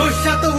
দুঃশাসন